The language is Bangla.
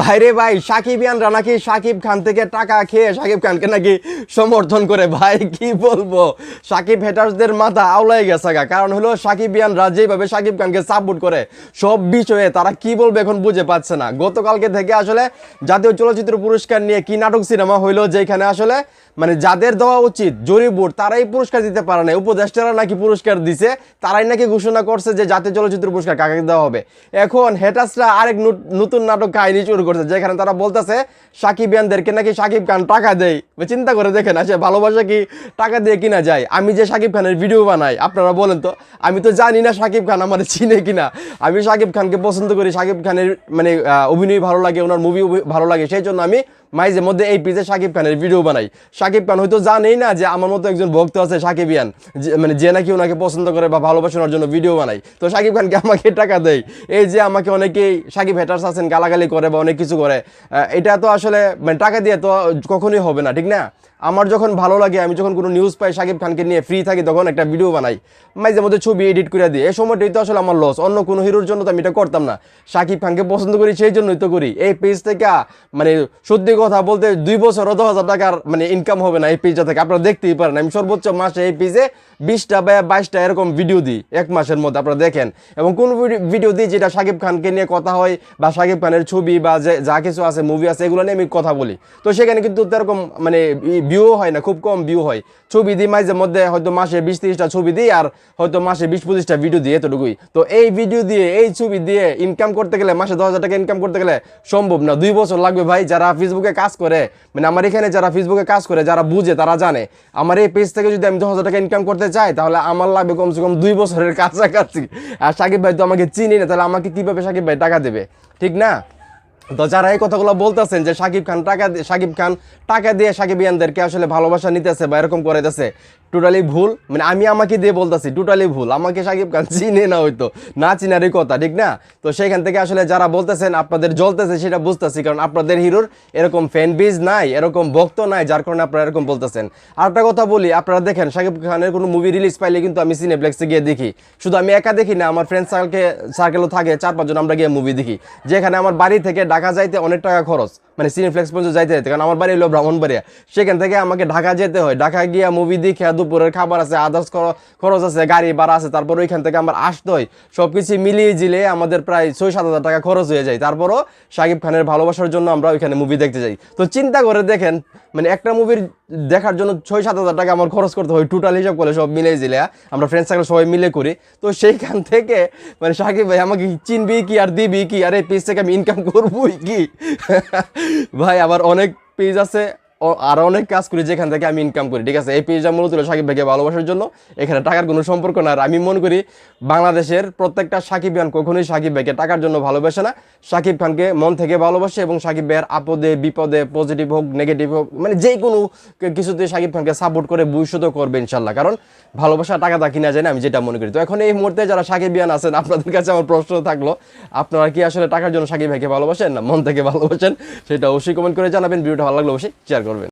বাইরে ভাই, সাকিব ইয়ানরা নাকি সাকিব খান থেকে টাকা খেয়ে সাকিব খানকে নাকি সমর্থন করে? ভাই, কি বলব? সাকিব হেটার্সদের মাথা আওলাই গেছে গা। কারণ হলো সাকিব ইয়ানরা যেভাবে সাকিব খানকে সাপোর্ট করে, সব বিষয়ে তারা কি বলবে এখন বুঝে পাচ্ছে না। গতকালকে থেকে আসলে জাতীয় চলচ্চিত্র পুরস্কার নিয়ে কি নাটক সিনেমা হইল যেখানে আসলে মানে যাদের দেওয়া উচিত জরি বোর্ড, তারাই পুরস্কার দিতে পারে না উপদেষ্টারা নাকি পুরস্কার দিছে, তারাই নাকি ঘোষণা করছে যে জাতীয় চলচ্চিত্র পুরস্কার কাকে দেওয়া হবে? এখন হেটাসরা আরেক নতুন নাটক কাহিনী শুরু করছে, যেখানে তারা বলতেছে, সাকিব ইয়ানদেরকে নাকি সাকিব খান টাকা দেয়। চিন্তা করে দেখেন, আসে ভালোবাসা কি টাকা দিয়ে কিনা যায়? আমি যে সাকিব খানের ভিডিও বানাই, আপনারা বলেন তো, আমি তো জানি না সাকিব খান আমার চিনে কিনা। আমি সাকিব খানকে পছন্দ করি, সাকিব খানের মানে অভিনয় ভালো লাগে, ওনার মুভি ভালো লাগে, সেই জন্য আমি মাইজের মধ্যে এই পিজে সাকিব খানের ভিডিও বানাই। সাকিব খান হয়তো জানেই না যে আমার মতো একজন ভক্ত আছে সাকিব ইয়ান মানে যে নাকি ওনাকে পছন্দ করে বা ভালোবাসানোর জন্য ভিডিও বানাই। তো সাকিব খানকে আমাকে টাকা দেয়। এই যে আমাকে অনেকেই সাকিব হেটার্স আছেন, গালাগালি করে বা অনেক কিছু করে। এটা তো আসলে মানে টাকা দিয়ে তো কখনোই হবে না, ঠিক না? আমার যখন ভালো লাগে, আমি যখন কোনো নিউজ পাই, সাকিব খানকে নিয়ে ফ্রি থাকি, তখন একটা ভিডিও বানাই। মাঝে মধ্যে ছবি এডিট করে দিই। এই সময়টাই তো আসলে আমার লস অন্য কোনো হিরোর জন্য তো আমি এটা করতাম না। সাকিব খানকে পছন্দ করি, সেই জন্যই তো করি। এই পেজ থেকে মানে সত্যি কথা বলতে দুই বছর দশ হাজার টাকার মানে ইনকাম হবে না এই পেজটা থেকে। আপনারা দেখতেই পারেন। আমি সর্বোচ্চ মাসে এই পেজে বিশটা বা বাইশটা এরকম ভিডিও দিই, এক মাসের মধ্যে আপনারা দেখেন। এবং কোন ভিডিও দিই যেটা সাকিব খানকে নিয়ে কথা হয়, বা সাকিব খানের ছবি, বা যা কিছু আছে মুভি আছে, এগুলো নিয়ে আমি কথা বলি। তো সেখানে কিন্তু এরকম মানে ভিউ হয় না, খুব কম ভিউ হয়। ছবি দিই মাঝে মধ্যে, হয়তো মাসে বিশ তিরিশটা ছবি দিই আর হয়তো মাসে বিশ পঁচিশটা ভিডিও দিই, এতটুকুই। তো এই ভিডিও দিয়ে, এই ছবি দিয়ে ইনকাম করতে গেলে, মাসে দশ হাজার টাকা ইনকাম করতে গেলে সম্ভব না। দুই বছর লাগবে ভাই যারা ফেসবুকে কাজ করে মানে আমার এখানে যারা ফেসবুকে কাজ করে, যারা বুঝে, তারা জানে। আমার এই পেজ থেকে যদি আমি দশ হাজার টাকা ইনকাম করতে চাই, তাহলে আমার লাগবে কমসে কম দুই বছরের কাছাকাছি। আর সাকিব ভাই তো আমাকে চিনি না, তাহলে আমাকে কীভাবে সাকিব ভাই টাকা দেবে? ঠিক না? তো যারা এই কথাগুলো বলতেছেন যে সাকিব খান টাকা দিয়ে সাকিব খান টাকা দিয়ে সাকিব ইয়ানদেরকে আসলে ভালোবাসা নিতেছে বা এরকম করাইতেছে টোটালি ভুল। মানে আমি আমাকে দিয়ে বলতেছি টোটালি ভুল। আমাকে সাকিব খান চিনে না হয়তো, না চিনারই কথা, ঠিক না? তো সেখান থেকে আসলে যারা বলতেছেন, আপনাদের জ্বলতেছে সেটা বুঝতেছি, কারণ আপনাদের হিরোর এরকম ফ্যান বেজ নাই, এরকম ভক্ত নাই, যার কারণে আপনারা এরকম বলতেছেন। আর একটা কথা বলি, আপনারা দেখেন, সাকিব খানের কোনো মুভি রিলিজ পাইলে কিন্তু আমি সিনেপ্লেক্সে গিয়ে দেখি। শুধু আমি একা দেখি না, আমার ফ্রেন্ড সার্কেলকে সার্কেলও থাকে, চার পাঁচজন আমরা গিয়ে মুভি দেখি। যেখানে আমার বাড়ি থেকে ঢাকা যাইতে অনেক টাকা খরচ। মানে সিনেপ্লেক্স পর্যন্ত যাইতে যেতে কারণ আমার বাড়ি হলো ব্রাহ্মণবাড়িয়া। সেখান থেকে আমাকে ঢাকা যেতে হয়। ঢাকা গিয়া মুভি দেখে দুপুরের খাবার আছে আদার্স খরচ আছে, গাড়ি ভাড়া আছে, তারপর ওইখান থেকে আমার আসতে হয়। সব কিছু মিলিয়ে জিলে আমাদের প্রায় ছয় সাত হাজার টাকা খরচ হয়ে যায়। তারপরও শাকিব খানের ভালোবাসার জন্য আমরা ওইখানে মুভি দেখতে যাই। তো চিন্তা করে দেখেন মানে একটা মুভির দেখার জন্য ছয় সাত হাজার টাকা আমার খরচ করতে হয়। টোটাল হিসাব করে সব মিলে জিলে আমরা ফ্রেন্ড সার্কেল সবাই মিলে করি। তো সেইখান থেকে মানে সাকিব ভাই আমাকে চিনবি কি আর দিবি কি? আর এই পেজ থেকে আমি ইনকাম করবোই কি? ভাই আবার অনেক পেজ আছে। ও- আরও অনেক কাজ করি যেখান থেকে আমি ইনকাম করি, ঠিক আছে? এই পেজটা মূলত সাকিব ভাইকে ভালোবাসার জন্য। এখানে টাকার কোনো সম্পর্ক না। আর আমি মনে করি বাংলাদেশের প্রত্যেকটা সাকিব খান কখনোই সাকিব ভাইকে টাকার জন্য ভালোবাসে না। সাকিব খানকে মন থেকে ভালোবাসে এবং সাকিব ভাইয়ের আপদে, বিপদে পজিটিভ হোক নেগেটিভ হোক মানে যে কোনো কিছুতে সাকিব খানকে সাপোর্ট করে ভবিষ্যত করবে ইনশাল্লাহ কারণ ভালোবাসা টাকা দা কিনা যায় না, আমি যেটা মনে করি। তো এখন এই মুহূর্তে যারা সাকিব বিয়ান আছেন, আপনাদের কাছে আমার প্রশ্ন থাকল, আপনারা কি আসলে টাকার জন্য সাকিব ভাইকে ভালোবাসেন না মন থেকে ভালোবাসেন? সেটা অবশ্যই কমেন্ট করে জানাবেন। ভিডিওটা ভালো লাগল অবশ্যই শেয়ার করবেন।